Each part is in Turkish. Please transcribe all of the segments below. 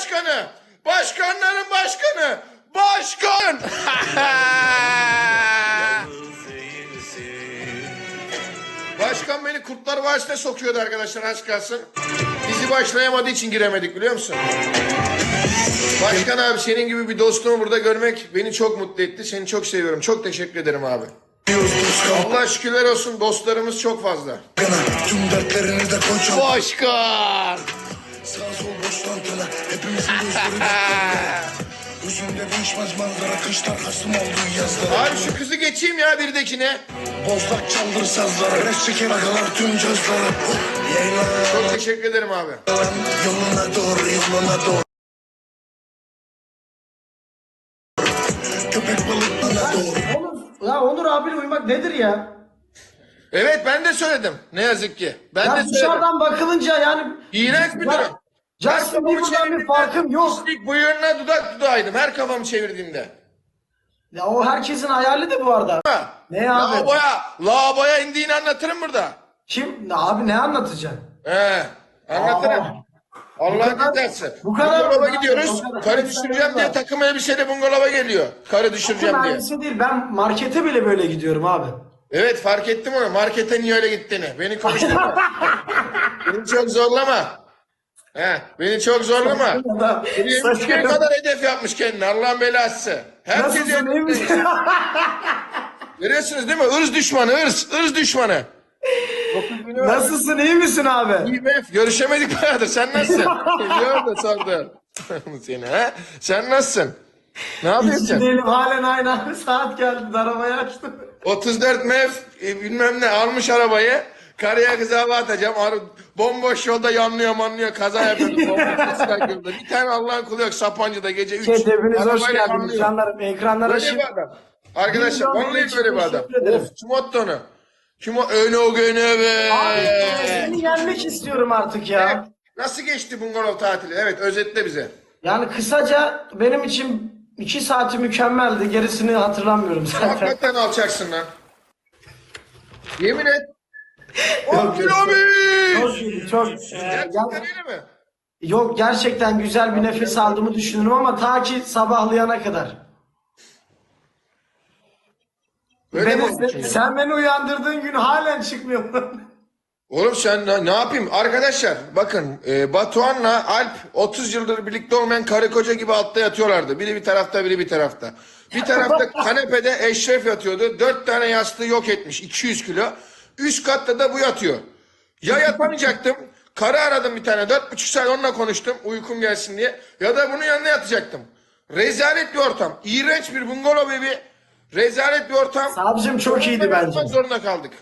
başkanı. Başkanların başkanı. Başkan. Başkan beni Kurtlar Vadisi'ne sokuyordu arkadaşlar aşk kalsın. Dizi başlayamadığı için giremedik biliyor musun? Başkan abi senin gibi bir dostumu burada görmek beni çok mutlu etti. Seni çok seviyorum. Çok teşekkür ederim abi. Allah şükürler olsun dostlarımız çok fazla. Tüm dertlerini de. Başkan. Sağ sol Yüzümde değişmez manzara Kışlar kasım oldu yazlara Abi şu kızı geçeyim ya birdekine. Bozlak çaldır sazlara Res çeker akalar tüm cazlara Çok teşekkür ederim abi. Yoluna doğru yoluna doğru Köpek balıklarına doğru Onur, ya Onur abiyle uyumak nedir ya? Evet ben de söyledim. Ne yazık ki. Ben Ya de söyledim. dışarıdan bakılınca yani... İğrenç bir Ya- durum. Justin Bieber'dan bir farkım yok. Bıyığına dudak dudağıydım her kafamı çevirdiğimde. Ya o herkesin hayali de bu arada. Ha. Ne abi? Lavaboya, lavaboya indiğini anlatırım burada. Kim? Abi ne anlatacaksın? He, anlatırım. Aa, Allah'ın cezası. bu kadar- Bungalova bu gidiyoruz. kadar- Karı düşüreceğim diye takım elbiseyle bungalova geliyor. Karı düşüreceğim diye. Mermisi değil ben markete bile böyle gidiyorum abi. Evet fark ettim onu. Markete niye öyle gittiğini. Beni konuşturma. beni çok zorlama. He, beni çok zorlama. Ne kadar hedef yapmış kendine Allah'ın belası. Herkes? Görüyorsunuz değil mi? Irz düşmanı, ırz, ırz düşmanı. Nasılsın iyi misin abi? IMF görüşemedik bayağıdır. Sen nasılsın? Biliyor da sordu. Seni ha? Sen nasılsın? Ne yapıyorsun? Değilim halen aynı abi. Saat geldi arabayı açtım. 34 MEF e, bilmem ne almış arabayı. Karıya kıza hava atacağım. Ar bomboş yolda yanlıyor manlıyor. Kaza takıldı. bir tane Allah'ın kulu yok. Sapancı'da gece 3. Chat hepiniz hoş geldiniz canlarım. Ekranlara Böyle şimdi... adam. Arkadaşlar vallahi böyle bir adam. Of kim attı onu? Kim o? Öne o göne be. Abi seni yenmek istiyorum artık ya. Nasıl geçti bungalov tatili? Evet özetle bize. Yani kısaca benim için iki saati mükemmeldi. Gerisini hatırlamıyorum zaten. Hakikaten alçaksın lan. Yemin et. Yok, 10 yok, kilometre. Çok iyiydi, çok. Ee, Gerçekten ger- öyle mi? yok gerçekten güzel bir nefes aldığımı düşünüyorum ama ta ki sabahlayana kadar. Öyle mi Beni- sen beni uyandırdığın gün halen çıkmıyorum. Oğlum sen ne, ne yapayım? Arkadaşlar bakın e, Batuhan'la Alp 30 yıldır birlikte olmayan karı koca gibi altta yatıyorlardı. Biri bir tarafta biri bir tarafta. Bir tarafta kanepede Eşref yatıyordu. 4 tane yastığı yok etmiş 200 kilo. Üst katta da bu yatıyor. Ya yatamayacaktım. Karı aradım bir tane. Dört buçuk saat onunla konuştum. Uykum gelsin diye. Ya da bunun yanına yatacaktım. Rezalet bir ortam. İğrenç bir bungalov evi. Rezalet bir ortam. Abicim çok iyiydi bence. Yapmak zorunda kaldık.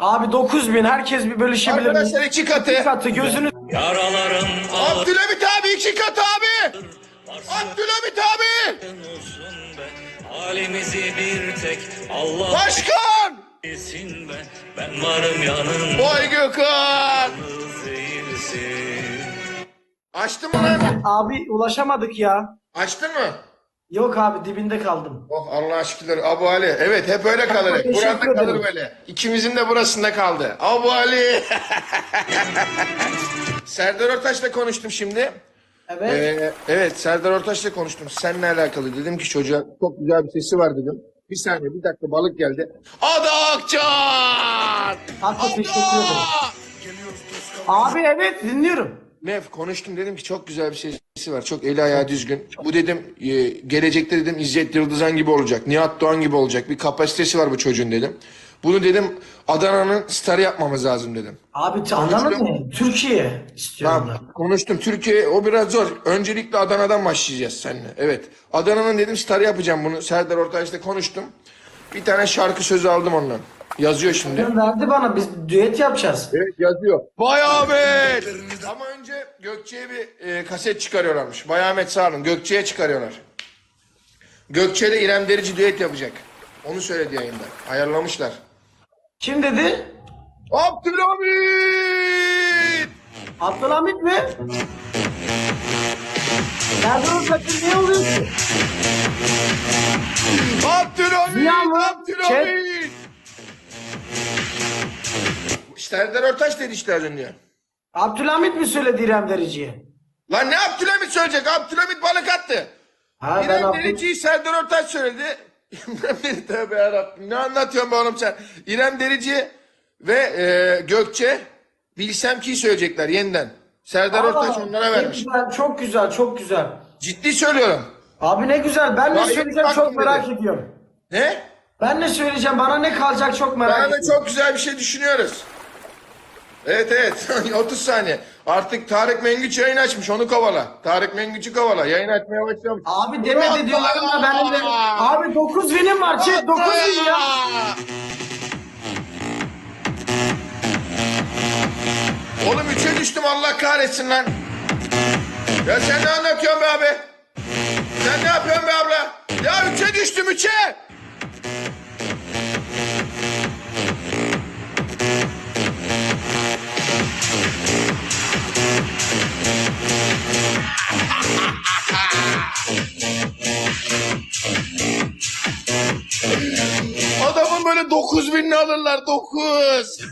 Abi 9000 herkes bir bölüşebilir mi? Arkadaşlar iki katı. İki katı gözünü Yaralarım ağır Abdülhamit abi iki kat abi. Abdülhamit abi. olsun be Halimizi bir tek Allah Başkan. Be Ben varım yanında Vay Gökhan. Açtın mı lan? Abi ulaşamadık ya. Açtın mı? Yok abi dibinde kaldım. Oh Allah aşkına Abu Ali. Evet hep öyle kalır. Teşekkür Burada kalır ederim. böyle. İkimizin de burasında kaldı. Abu Ali. Serdar Ortaç'la konuştum şimdi. Evet. Ee, evet Serdar Ortaç'la konuştum. Seninle alakalı. Dedim ki çocuğa çok güzel bir sesi var dedim. Bir saniye bir dakika balık geldi. Adı Akçan! Hatta teşekkür ederim. Abi evet dinliyorum. Mev konuştum dedim ki çok güzel bir sesi var. Çok eli ayağı düzgün. Bu dedim e, gelecekte dedim İzzet Yıldızan gibi olacak. Nihat Doğan gibi olacak. Bir kapasitesi var bu çocuğun dedim. Bunu dedim Adana'nın starı yapmamız lazım dedim. Abi anladın mı? Türkiye istiyorum ben. Tamam. Konuştum. Türkiye o biraz zor. Öncelikle Adana'dan başlayacağız seninle. Evet. Adana'nın dedim starı yapacağım bunu. Serdar Ortaç'la konuştum. Bir tane şarkı sözü aldım ondan. Yazıyor şimdi. Verdi bana biz düet yapacağız. Evet yazıyor. Bay Ahmet. Ama önce Gökçe'ye bir e, kaset çıkarıyorlarmış. Bay Ahmet sağ olun. Gökçe'ye çıkarıyorlar. Gökçe ile İrem Derici düet yapacak. Onu söyledi yayında. Ayarlamışlar. Kim dedi? Abdülhamit! Abdülhamit mi? Nerede o takım ne oluyor ki? Abdülhamit! Rüya mı? Abdülhamit! Serdar Ortaç dedi işte az önce. Abdülhamit mi söyledi İrem Derici'ye? Lan ne Abdülhamit söyleyecek? Abdülhamit balık attı. Ha İrem Abdül... Derici'yi Serdar Ortaç söyledi. İrem Derici tövbe yarabbim. Ne anlatıyorsun be oğlum sen? İrem Derici ve e, Gökçe bilsem ki söyleyecekler yeniden. Serdar Ortaç Aa, onlara ne vermiş. güzel, çok güzel, çok güzel. Ciddi söylüyorum. Abi ne güzel. Ben ne söyleyeceğim çok hakkım merak ediyorum. Ne? Ben ne söyleyeceğim? Bana ne kalacak çok merak Bana da ediyorum. çok güzel bir şey düşünüyoruz. Evet evet 30 saniye. Artık Tarık Mengüç yayın açmış onu kovala. Tarık Mengüç'ü kovala yayın açmaya başlamış. Abi demedi diyorlarım da ben de. Abi 9 vinim var chat 9 win ya. Oğlum 3'e düştüm Allah kahretsin lan. Ya sen ne anlatıyorsun be abi? Sen ne yapıyorsun be abla? Ya 3'e düştüm 3'e. abi 9 bin alırlar 9.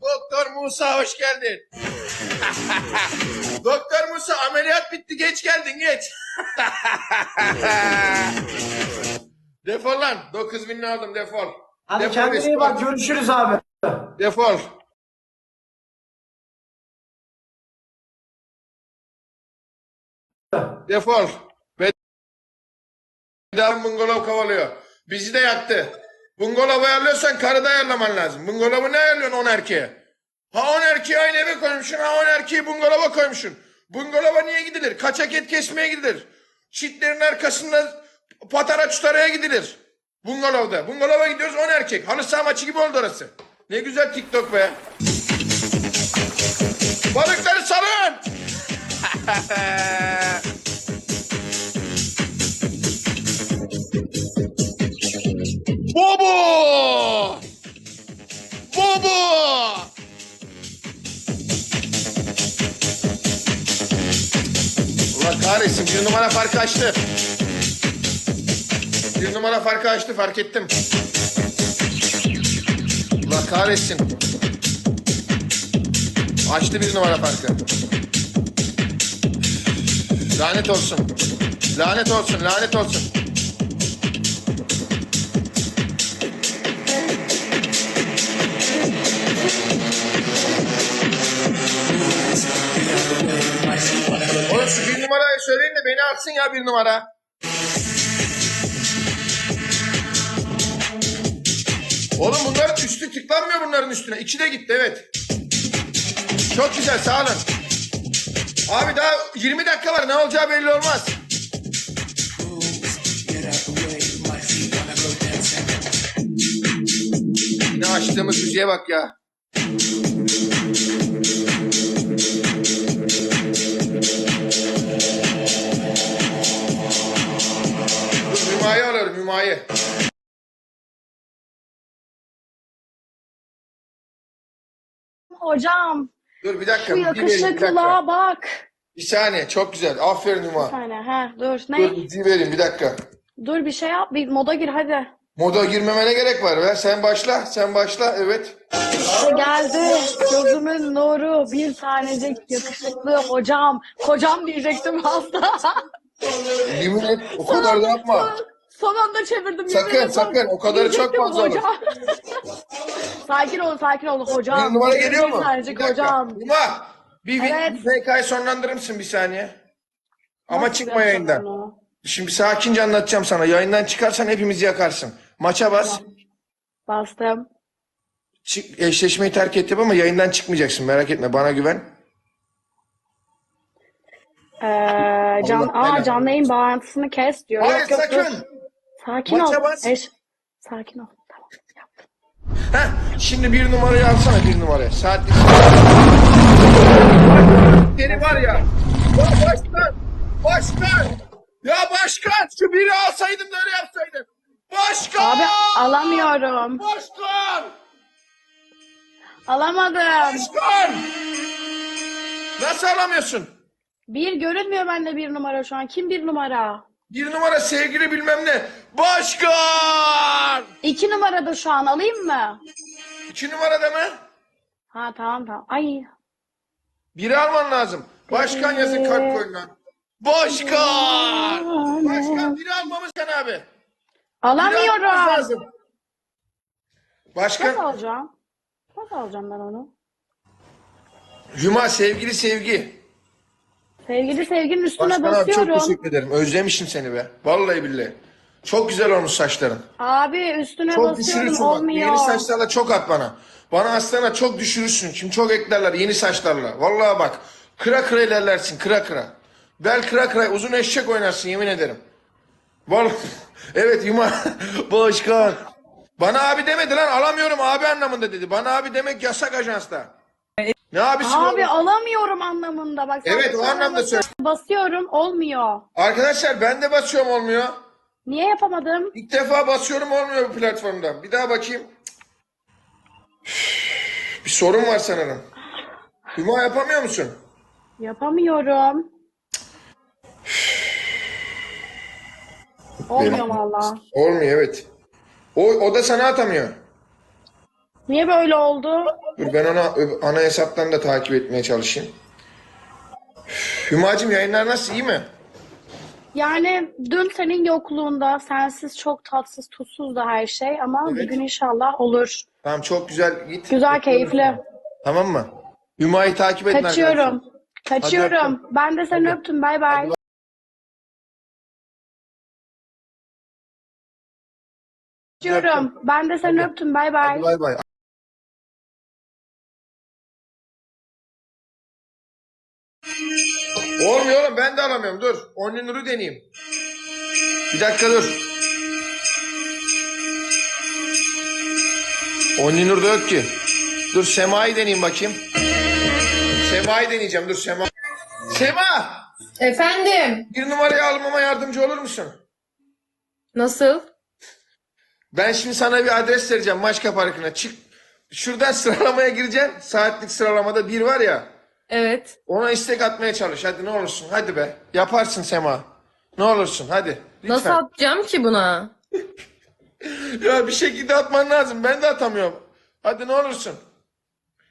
Doktor Musa hoş geldin. Doktor Musa ameliyat bitti geç geldin geç. defol lan 9 bin aldım defol. Hadi defol kendine iyi bak görüşürüz abi. Defol. Defol. Bedava bungalov kovalıyor. Bizi de yaktı. Bungalov ayarlıyorsan karı da ayarlaman lazım. Bungalov'u ne ayarlıyorsun on erkeğe? Ha on erkeği aynı eve koymuşsun, ha on erkeği bungalova koymuşsun. Bungalova niye gidilir? Kaçak et kesmeye gidilir. Çitlerin arkasında patara çutaraya gidilir. Bungalovda. Bungalova gidiyoruz on erkek. Halı saha maçı gibi oldu orası. Ne güzel TikTok be. Balıkları salın. Bobo! Bobo! Allah kahretsin bir numara farkı açtı. Bir numara farkı açtı fark ettim. Allah kahretsin. Açtı bir numara farkı. Lanet olsun. Lanet olsun, lanet olsun. Şu bir numarayı söyleyin de beni atsın ya bir numara. Oğlum bunların üstü tıklanmıyor bunların üstüne. İçi de gitti evet. Çok güzel sağ olun. Abi daha 20 dakika var ne olacağı belli olmaz. Ne açtığımız müziğe bak ya. Hümayı. Hocam Dur bir dakika. şu yakışıklılığa bak. Bir saniye çok güzel. Aferin Hüma. Bir saniye ha dur ne? Dur bir vereyim bir dakika. Dur bir şey yap bir moda gir hadi. Moda girmemene gerek var be. Sen başla. Sen başla. Evet. İşte geldi gözümün nuru bir tanecik yakışıklı hocam. Kocam diyecektim hasta. Yemin et o kadar da yapma. Son anda çevirdim. Sakın, sakın. O kadarı çok fazla olur. sakin ol sakin ol hocam. Bir numara geliyor mu? Bir dakika. hocam. Hüma. Bir, bir, Evet. bir PK'yı sonlandırır mısın bir saniye? Ama Nasıl çıkma yapacağım yayından. onu? Şimdi sakince anlatacağım sana. Yayından çıkarsan hepimizi yakarsın. Maça bas. Bastım. Çık, eşleşmeyi terk ettim ama yayından çıkmayacaksın. Merak etme. Bana güven. Ee, can, Allah aa, belanı canlı yayın bağlantısını kes diyor. Hayır Yok, yok, dur. Sakin Maça ol. bas. Eş, sakin ol. Tamam. Yaptım. Heh, şimdi bir numarayı alsana bir numaraya. Saatlik. Seni var ya. Ya başkan. Başkan. Ya başkan. Şu biri alsaydım da öyle yapsaydım. Başkan. Abi alamıyorum. Başkan. Alamadım. Başkan. Nasıl alamıyorsun? Bir görünmüyor bende bir numara şu an. Kim bir numara? Bir numara sevgili bilmem ne. Başkan. İki numarada şu an alayım mı? İki numarada mı? Ha tamam tamam. Ay Biri alman lazım. Başkan yazın kalp koyun lan. Başkan! Başkan biri almamız sen abi. Biri almamız Alamıyorum. lazım. Nasıl Başkan alacağım? Nasıl alacağım ben onu? Hüma sevgili sevgi. Sevgili sevginin üstüne Başkan abi çok basıyorum. teşekkür ederim. Özlemişim seni be. Vallahi billahi. Çok güzel olmuş saçların. Abi üstüne Çok basıyorum düşürürsün bak. olmuyor. Yeni saçlarla çok at bana. Bana aslana çok düşürürsün. Şimdi çok eklerler yeni saçlarla. Vallahi bak. Kıra kıra ilerlersin. Kıra kıra. Bel kıra kıra. Uzun eşek oynarsın yemin ederim. Vallahi. evet Yuma. Başkan. Bana abi demedi lan alamıyorum abi anlamında dedi. Bana abi demek yasak ajansta. Ne abisi bu? Abi alamıyorum anlamında. Bak sen Evet, o sana anlamda basıyorum, söyle. Basıyorum olmuyor. Arkadaşlar ben de basıyorum olmuyor. Niye yapamadım? İlk defa basıyorum olmuyor bu platformda. Bir daha bakayım. Bir sorun var sanırım. Hüma yapamıyor musun? Yapamıyorum. Olmuyor valla. Olmuyor evet. O, o da sana atamıyor. Niye böyle oldu? Dur ben ona ana hesaptan da takip etmeye çalışayım. Hümacım yayınlar nasıl iyi mi? Yani dün senin yokluğunda sensiz çok tatsız tutsuz da her şey ama Evet. bugün inşallah olur. Tamam çok güzel git. Güzel keyifli. Tamam mı? Hüma'yı takip edin arkadaşlar. Kaçıyorum. Kaçıyorum. öptüm. Ben de seni öptüm. Bay bay. Kaçıyorum. Ben de seni öptüm. Bay bay. Hadi bay bay. Alamıyorum dur. 10 nuru deneyeyim. Bir dakika dur. 10 nur da yok ki. Dur Sema'yı deneyeyim bakayım. Sema'yı deneyeceğim dur Sema. Sema! Efendim, Bir numarayı almama yardımcı olur musun? nasıl? Ben şimdi sana bir adres vereceğim Maçka Parkı'na. Çık. Şuradan sıralamaya gireceksin. Saatlik sıralamada bir var ya. Evet. Ona istek atmaya çalış. Hadi ne olursun. Hadi be. Yaparsın Sema. Ne olursun. Hadi. Lütfen. Nasıl atacağım ki buna? Ya bir şekilde atman lazım. Ben de atamıyorum. Hadi ne olursun.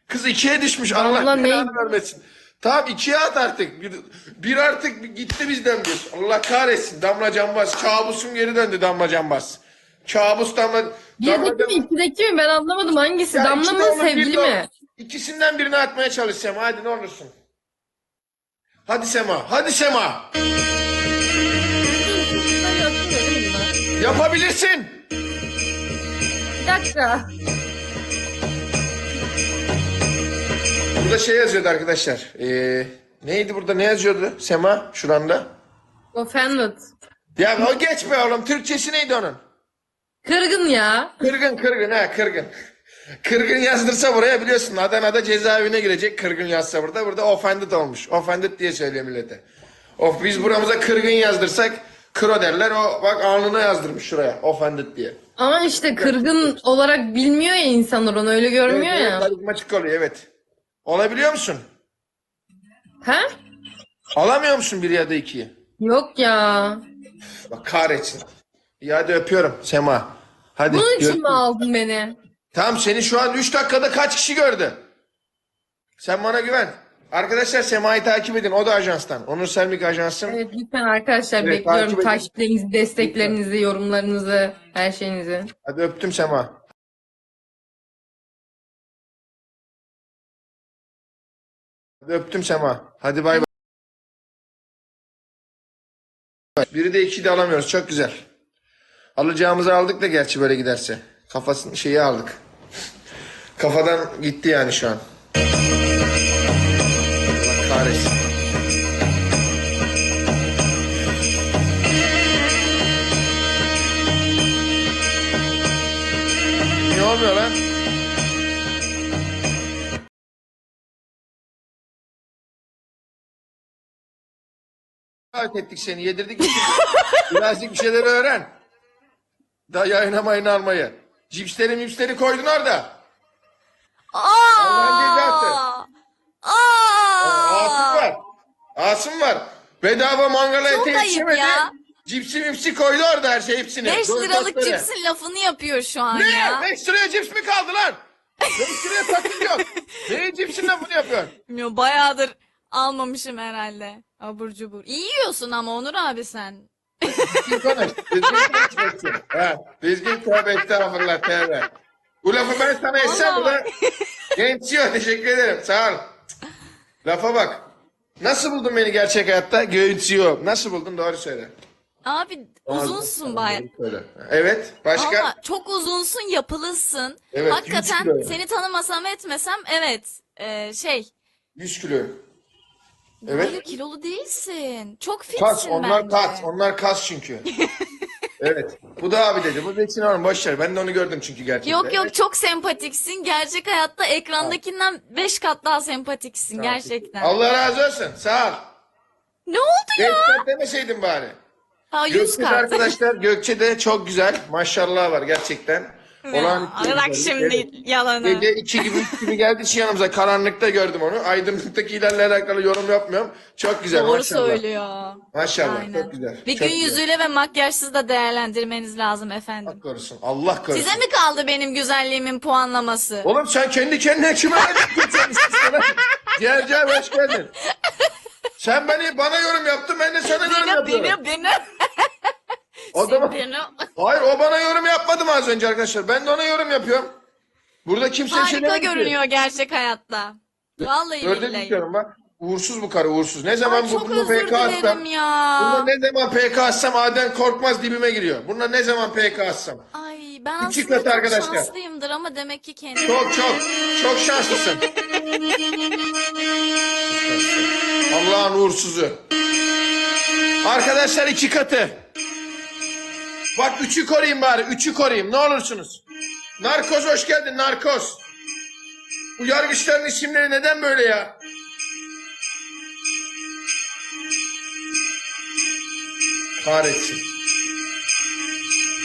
Kız ikiye düşmüş. Allah Allah ne- vermesin. Tamam ikiye at artık. Bir, bir artık bir gitti bizden bir. Allah kahretsin. Damla Canbaz. Kabusum geri döndü Damla Canbaz. Kabus Damla... Birdeki mi, ikideki mi? Ben anlamadım hangisi? Ya Damla mı, sevgili mi? İkisinden birini atmaya çalışacağım. Hadi ne olursun. Hadi Sema. Hadi Sema. Yapabilirsin. Bir dakika. Burada şey yazıyordu arkadaşlar. Ee, neydi burada ne yazıyordu Sema şuranda? Offended. Ya o geç be oğlum. Türkçesi neydi onun? Kırgın ya. Kırgın kırgın ha kırgın. Kırgın yazdırsa buraya biliyorsun Adana'da cezaevine girecek kırgın yazsa burada. Burada offended olmuş. Offended diye söylüyor millete. Of biz buramıza kırgın yazdırsak kro derler. O bak alnına yazdırmış şuraya offended diye. Ama işte kırgın olarak bilmiyor ya insanlar onu öyle görmüyor Evet, ya. karizmatik oluyor evet. Olabiliyor musun? He? Alamıyor musun bir ya da ikiyi? Yok ya. Bak kahretsin. İyi hadi öpüyorum Sema. Hadi. Bunun için mi aldın beni? Tamam seni şu an 3 dakikada kaç kişi gördü? Sen bana güven. Arkadaşlar Sema'yı takip edin. O da ajanstan. Onur Selmik Ajans'ın. Evet lütfen arkadaşlar Evet, takip bekliyorum edin. takiplerinizi, desteklerinizi, yorumlarınızı, her şeyinizi. Hadi öptüm Sema. Hadi öptüm Sema. Hadi bay bay. Biri de iki de alamıyoruz. Çok güzel. Alacağımızı aldık da gerçi böyle giderse. Kafasını şeyi aldık. Kafadan gitti yani şu an. Allah kahretsin. Niye olmuyor lan? Davet ettik seni, yedirdik. Birazcık bir şeyler öğren. Daha yayına mayına almayı. Cipsleri mipsleri koydun orada. Allah'ın cezası. Asım var. Asım var. Bedava mangala Çok ete ayıp yetişemedi. ya. Cipsi mipsi koydu orada her şey hepsini. 5 liralık cipsin lafını yapıyor şu an Ne? ya. 5 liraya cips mi kaldı lan? Ben şuraya takılıyor. Ne cipsin lan bunu yapıyorsun? Bilmiyorum bayağıdır almamışım herhalde. Abur cubur. İyi yiyorsun ama Onur abi sen. Düzgün konuş. Düzgün konuş bakayım. Ha, düzgün tövbe estağfurullah tövbe. Bu lafı ben sana etsem bu da genç yiyor. Teşekkür ederim. Sağ ol. Lafa bak. Nasıl buldun beni gerçek hayatta? Göğütüyor. Nasıl buldun? Doğru söyle. Abi uzunsun söyle. Evet. Başka? Ama çok uzunsun, yapılısın. Evet, Hakikaten 100 kilo. seni tanımasam etmesem evet. Ee, şey, 100 kilo. Evet. böyle kilolu değilsin. Çok fitsin Kas. Onlar bence. kas. Onlar kas çünkü. evet. Bu da abi dedi. Bu için oğlum boş ver. Ben de onu gördüm çünkü gerçekten. Yok yok çok sempatiksin. Gerçek hayatta ekrandakinden 5 kat daha sempatiksin gerçekten. Allah razı olsun. Sağ ol. Ne oldu ya? Geçmek demeseydin bari. Ha 100 Gökçe'de kat. arkadaşlar Gökçe'de çok güzel. Maşallah var gerçekten. Olağanüstü Bırak şimdi yalanı. Gece iki gibi üç gibi geldi için yanımıza. Karanlıkta gördüm onu. Aydınlıktakilerle alakalı yorum yapmıyorum. Çok güzel Doğru maşallah. söylüyor. Maşallah Aynen. çok güzel. Bir çok gün güzel. yüzüyle ve makyajsız da değerlendirmeniz lazım efendim. Allah korusun. Allah korusun. Size mi kaldı benim güzelliğimin puanlaması? Oğlum sen kendi kendine kime geçiyorsun sana? Ciğer ciğer hoş geldin. Sen beni bana yorum yaptın ben de sana yorum yapıyorum. benim, benim. O. Hayır o bana yorum yapmadı mı az önce arkadaşlar? Ben de ona yorum yapıyorum. Burada kimse şey Harika demedi ki. görünüyor gerçek hayatta. Vallahi billahi. diyorum bak. Uğursuz bu karı uğursuz. Ne zaman Ay, bu bunu PK atsam. ya. Bunda ne zaman PK atsam Adem Korkmaz dibime giriyor. Bunda ne zaman PK atsam. Ay ben İki aslında çok arkadaşlar. şanslıyımdır ama demek ki kendim. Çok çok çok şanslısın. Allah'ın uğursuzu. Arkadaşlar iki katı. Bak üçü koruyayım bari. Üçü koruyayım. Ne olursunuz. Narkoz hoş geldin narkoz. Bu yargıçların isimleri neden böyle ya? Kahretsin.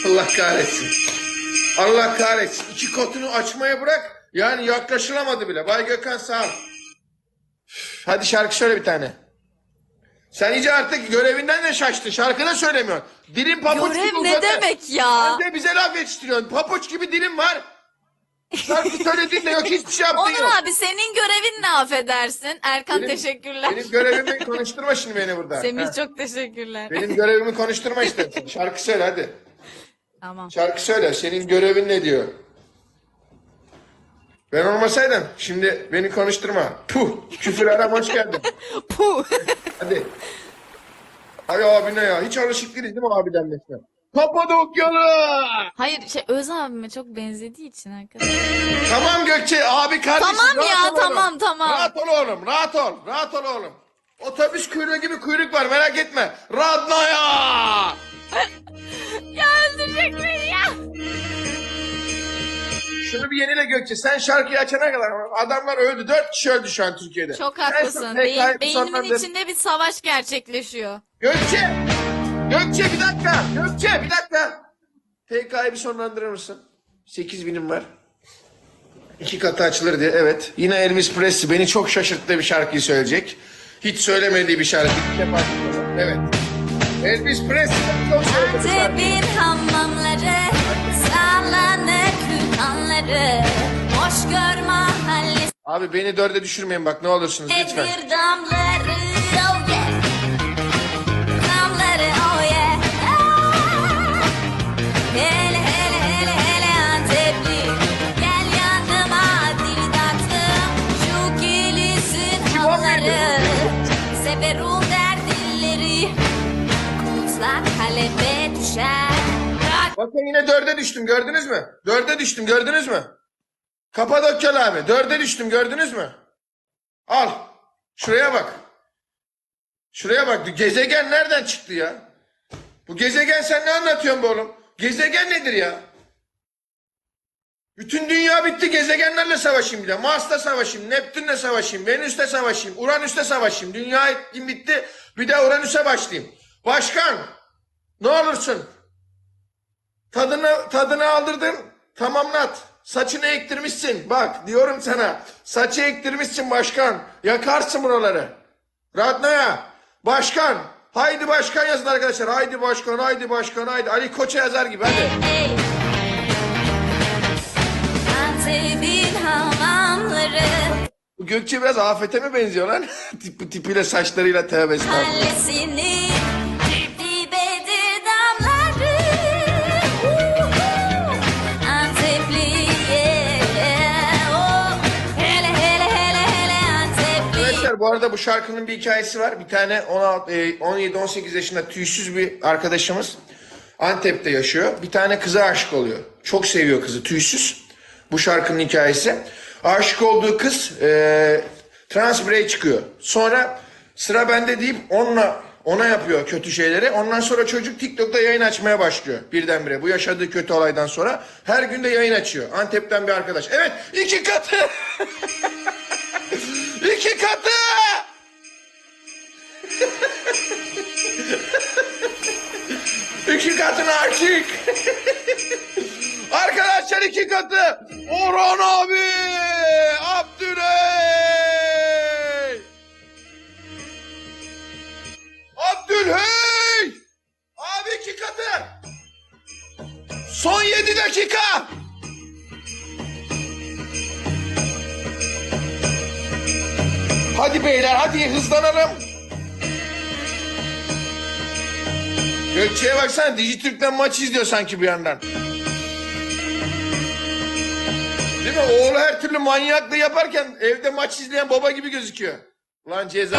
Allah kahretsin. Allah kahretsin. İki kotunu açmaya bırak. Yani yaklaşılamadı bile. Bay Gökhan sağ ol. Hadi şarkı söyle bir tane. Sen iyice artık görevinden de şaştın. Şarkı da söylemiyorsun. Dilin papuç gibi Görev ne uzadı. demek ya? Sen de bize laf yetiştiriyorsun. Papuç gibi dilin var. Şarkı söylediğin de yok. Hiçbir şey yaptığın Onur yok. abi senin görevin ne affedersin? Erkan Benim- teşekkürler. Benim görevimi konuşturma şimdi beni burada. Semih Ha. çok teşekkürler. Benim görevimi konuşturma işte. Şarkı söyle hadi. Tamam. Şarkı söyle. Senin görevin ne diyor? Ben olmasaydım şimdi beni konuşturma. Puh. Küfür aram hoş geldin. Puh. Hadi. Hadi abi ne ya? Hiç alışık değiliz değil mi abiden mesela? Kapadokyalı! Hayır şey Öz abime çok benzediği için arkadaşlar. Tamam Gökçe abi kardeşim. Tamam rahat ya, ol oğlum. tamam, tamam. Rahat ol oğlum rahat ol. Rahat ol oğlum. Otobüs kuyruğu gibi kuyruk var merak etme. Radnaya! Ya öldürecek beni ya. Şunu bir yenile Gökçe. Sen şarkıyı açana kadar adamlar öldü. Dört kişi öldü şu an Türkiye'de. Çok haklısın. Beyin, beynimin içinde bir savaş gerçekleşiyor. Gökçe! Gökçe bir dakika! Gökçe bir dakika! PK'yı bir sonlandırır mısın? 8 binim var. İki katı açılır diye evet. Yine Elvis Presley beni çok şaşırttı bir şarkıyı söyleyecek. Hiç söylemediği bir şarkı. İlk defa söylüyorum. Evet. Elvis Presley çok söyledi. Antep'in hamamları, sağlanır kürkanları, boş gör mahallesi. Abi beni dörde düşürmeyin bak ne olursunuz lütfen. Nedir damları, oh yeah. Damları, oh yeah. Ah. Hele hele hele hele Antepli. Gel yanıma dil tatlım. Şu kilisin halları. Severum derdilleri. Kulutlar kaleme düşer. Bakın yine dörde düştüm gördünüz mü? Dörde düştüm gördünüz mü? Kapadokyalı abi dörde düştüm gördünüz mü? Al. Şuraya bak. Şuraya bak. Gezegen nereden çıktı ya? Bu gezegen sen ne anlatıyorsun be oğlum? Gezegen nedir ya? Bütün dünya bitti gezegenlerle savaşayım bir de. Mars'ta savaşayım, Neptün'le savaşayım, Venüs'te savaşayım, Uranüs'te savaşayım. Dünya bitti. Bir de Uranüs'e başlayayım. Başkan ne olursun Tadını tadını aldırdın. Tamamlat. Saçını ektirmişsin. Bak diyorum sana. Saçı ektirmişsin başkan. Yakarsın buraları. Radnoya. Başkan. Haydi başkan yazın arkadaşlar. Haydi başkan, haydi başkan, haydi. Ali Koç'a yazar gibi hadi. Bu Gökçe biraz Afet'e mi benziyor lan? Tip, tipiyle saçlarıyla tövbe estağfurullah. Bu arada bu şarkının bir hikayesi var. Bir tane 16, e, 17-18 yaşında tüysüz bir arkadaşımız Antep'te yaşıyor. Bir tane kıza aşık oluyor. Çok seviyor kızı tüysüz. Bu şarkının hikayesi. Aşık olduğu kız e, trans birey çıkıyor. Sonra sıra bende deyip onunla ona yapıyor kötü şeyleri. Ondan sonra çocuk TikTok'ta yayın açmaya başlıyor birdenbire. Bu yaşadığı kötü olaydan sonra her gün de yayın açıyor. Antep'ten bir arkadaş. Evet iki katı. iki katı. İki katına aşık. Arkadaşlar iki katı. Orhan abi. Abdülhey. Abdülhey. Abi iki katı. Son yedi dakika. Hadi beyler hadi hızlanalım. Gökçe'ye baksana Dijitürk'ten maç izliyor sanki bir yandan. Değil mi? Oğlu her türlü manyaklığı yaparken evde maç izleyen baba gibi gözüküyor. Ulan ceza.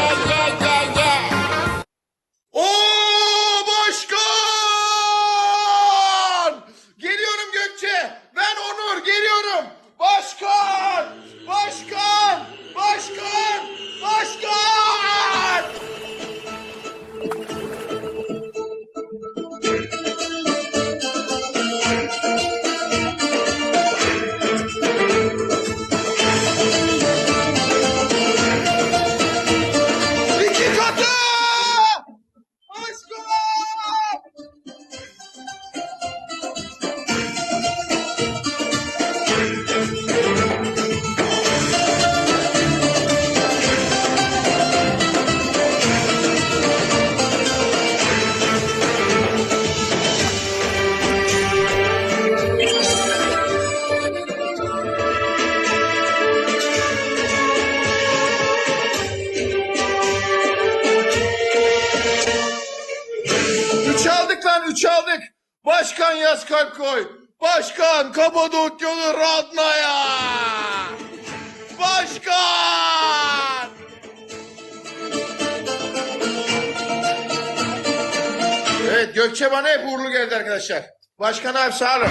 Arkadaşlar. Başkan olun.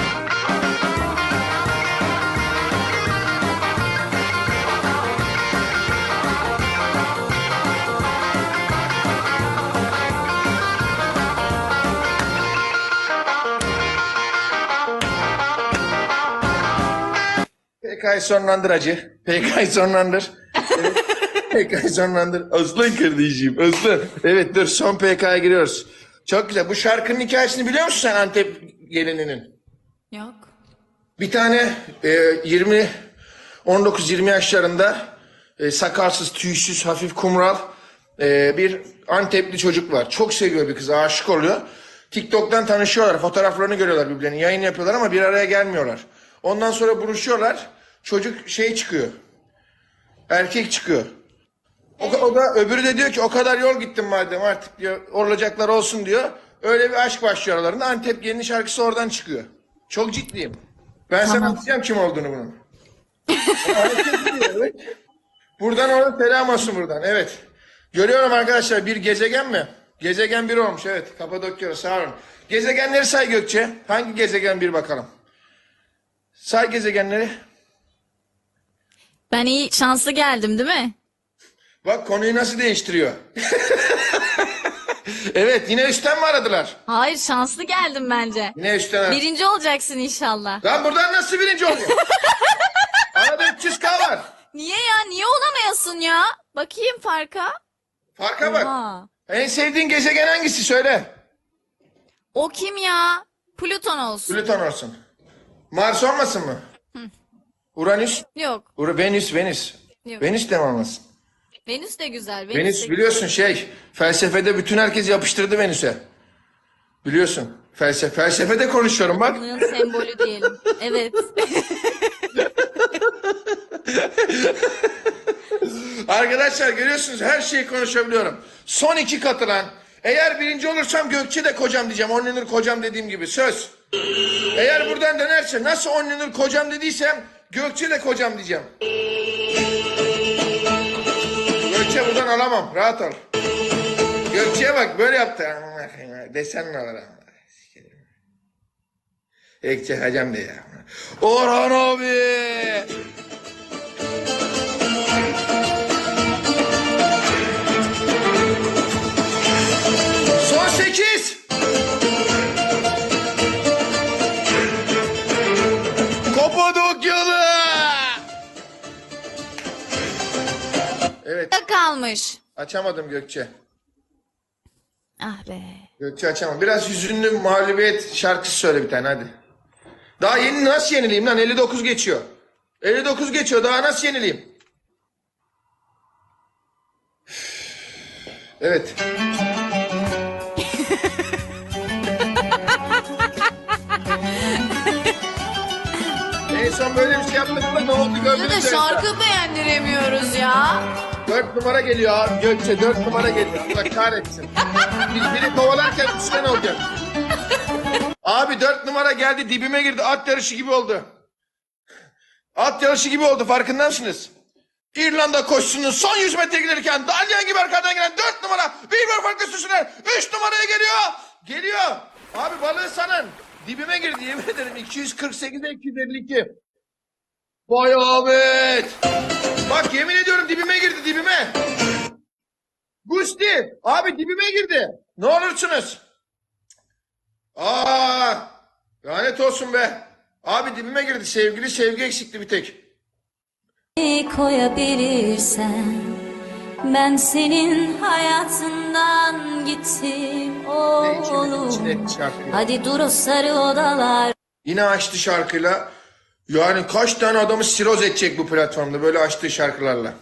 PK'yı sonlandır acı. PK'yı sonlandır. Evet. PK'yı sonlandır. Aslan kardeşim aslan. Evet dur son PK'ya giriyoruz. Çok güzel. Bu şarkının hikayesini biliyor musun sen Antep gelininin? Yok Bir tane e, 20 19-20 yaşlarında e, sakalsız, tüysüz, hafif kumral e, bir Antepli çocuk var. Çok seviyor bir kıza, aşık oluyor. TikTok'tan tanışıyorlar, fotoğraflarını görüyorlar birbirlerinin, yayın yapıyorlar ama bir araya gelmiyorlar. Ondan sonra buluşuyorlar, çocuk şey çıkıyor, erkek çıkıyor. O, o da öbürü de diyor ki o kadar yol gittim madem artık diyor olacaklar olsun diyor. Öyle bir aşk başlıyor aralarında. Antep gelini şarkısı oradan çıkıyor. Çok ciddiyim. Ben sana anlatacağım kim olduğunu bunun. Evet. Buradan ona selam olsun buradan. Evet. Görüyorum arkadaşlar bir gezegen mi? Gezegen bir olmuş evet. Kapadokya sağ olun. Gezegenleri say Gökçe. Hangi gezegen bir bakalım. Say gezegenleri. Ben iyi şanslı geldim değil mi? Bak konuyu nasıl değiştiriyor. evet yine üstten mi aradılar? Hayır şanslı geldim bence Yine üstten aradılar. Birinci olacaksın inşallah Lan buradan nasıl birinci oluyor? Arada 300k var. Niye ya niye olamayasın ya Bakayım farka Farka bak. Oha. En sevdiğin gezegen hangisi söyle. O kim ya Plüton olsun Plüton olsun. Mars olmasın mı? Uranüs? Yok Ur Venüs, Venüs. Yok. Venüs de mi olmasın? Venüs de güzel Venüs, Venüs de biliyorsun şey, felsefede bütün herkes yapıştırdı Venüs'e. Biliyorsun. Felsefe, felsefede konuşuyorum bak. güzel. sembolü diyelim Evet Arkadaşlar görüyorsunuz her şeyi konuşabiliyorum. Son iki katı lan. Eğer birinci olursam Gökçe de kocam diyeceğim. Onlinur kocam dediğim gibi söz. Eğer buradan dönerse nasıl Onlinur kocam dediysem Gökçe de kocam diyeceğim. Alamam. Rahat ol. Gökçe'ye bak böyle yaptı. Desen ne olur ama. Gökçe hacam de. Orhan abi. Son sekiz. Kalmış. açamadım Gökçe. Ah be. Gökçe açamam. Biraz hüzünlü mağlubiyet şarkısı söyle bir tane hadi. Daha yeni nasıl yenileyim lan 59 geçiyor. 59 geçiyor daha nasıl yenileyim? Evet. en son böyle bir şey yaptık da ne oldu gördünüz mü? şarkı beğendiremiyoruz ya. Dört numara geliyor abi Gökçe dört numara geliyor. Allah kahretsin. Biz biri kovalarken düşen olacak. Abi dört numara geldi dibime girdi at yarışı gibi oldu. At yarışı gibi oldu farkında mısınız? İrlanda koşusunun son 100 metre gelirken dalyan gibi arkadan gelen dört numara bir bir farklı süsüne üç numaraya geliyor. Geliyor. Abi balığı sanın. Dibime girdi yemin ederim 248'e 252. Vay Ahmet. Bak yemin ediyorum dibime girdi dibime. Gusti abi dibime girdi. Ne olursunuz. Aa, lanet olsun be. Abi dibime girdi sevgili sevgi eksikti bir tek. koyabilirsen ben senin hayatından gittim oğlum hadi dur o sarı odalar Yine açtı şarkıyla. Yani kaç tane adamı siroz edecek bu platformda böyle açtığı şarkılarla.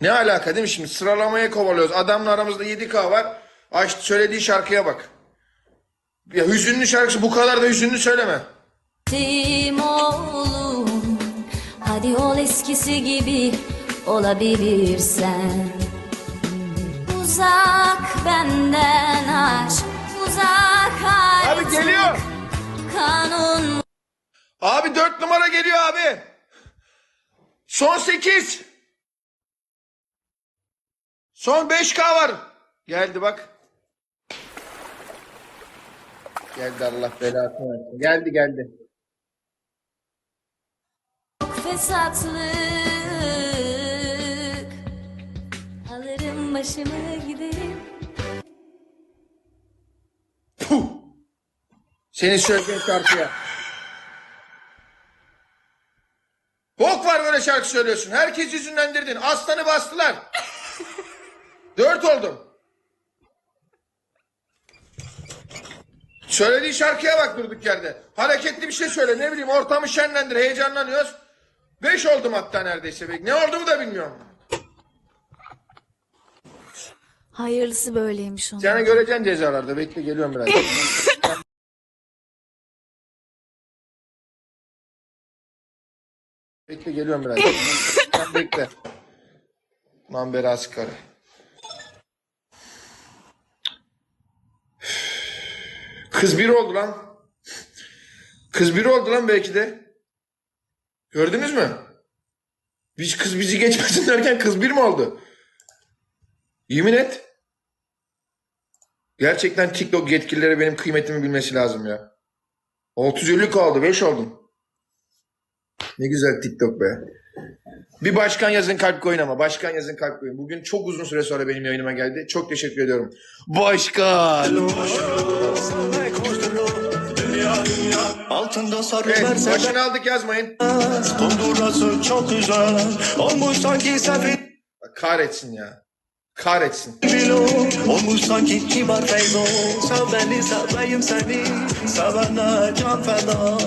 Ne alaka değil mi şimdi sıralamaya kovalıyoruz. Adamla aramızda 7K var. Açtı söylediği şarkıya bak. Ya hüzünlü şarkısı bu kadar da hüzünlü söyleme. oğlum hadi ol eskisi gibi olabilirsen uzak benden aşk uzak Abi geliyor. kanun Abi 4 numara geliyor abi. Son 8. Son 5K var. Geldi bak. Geldi Allah belasını versin. Geldi geldi. fesatlık Alırım başımı giderim Puh. Senin söylediğin şarkıya. Bok var böyle şarkı söylüyorsun. Herkes yüzünlendirdin. Aslanı bastılar. Dört oldum. Söylediği şarkıya bak durduk yerde. Hareketli bir şey söyle. Ne bileyim ortamı şenlendir. Heyecanlanıyoruz. Beş oldum hatta neredeyse. Ne olduğumu da bilmiyorum. Hayırlısı böyleymiş onun. Seni göreceksin cezalarda. Bekle geliyorum biraz. Bekle geliyorum biraz. Sen bekle. Lan beraz karı. Kız bir oldu lan. Kız bir oldu lan belki de. Gördünüz mü? Biz kız bizi geçmesin derken kız bir mi oldu? Yemin et. Gerçekten TikTok yetkilileri benim kıymetimi bilmesi lazım ya. 30 kaldı 5 oldum. Ne güzel TikTok be. Bir başkan yazın kalp koyun ama. Başkan yazın kalp koyun. Bugün çok uzun süre sonra benim yayınıma geldi. Çok teşekkür ediyorum. Başkan. Altında sarı Evet, başını aldık yazmayın. Kondurası çok güzel Olmuş sanki sefil Bak, kahretsin ya. Kahretsin. Olmuş sanki kibar Feyzo Sev beni seveyim seni Sevene can feda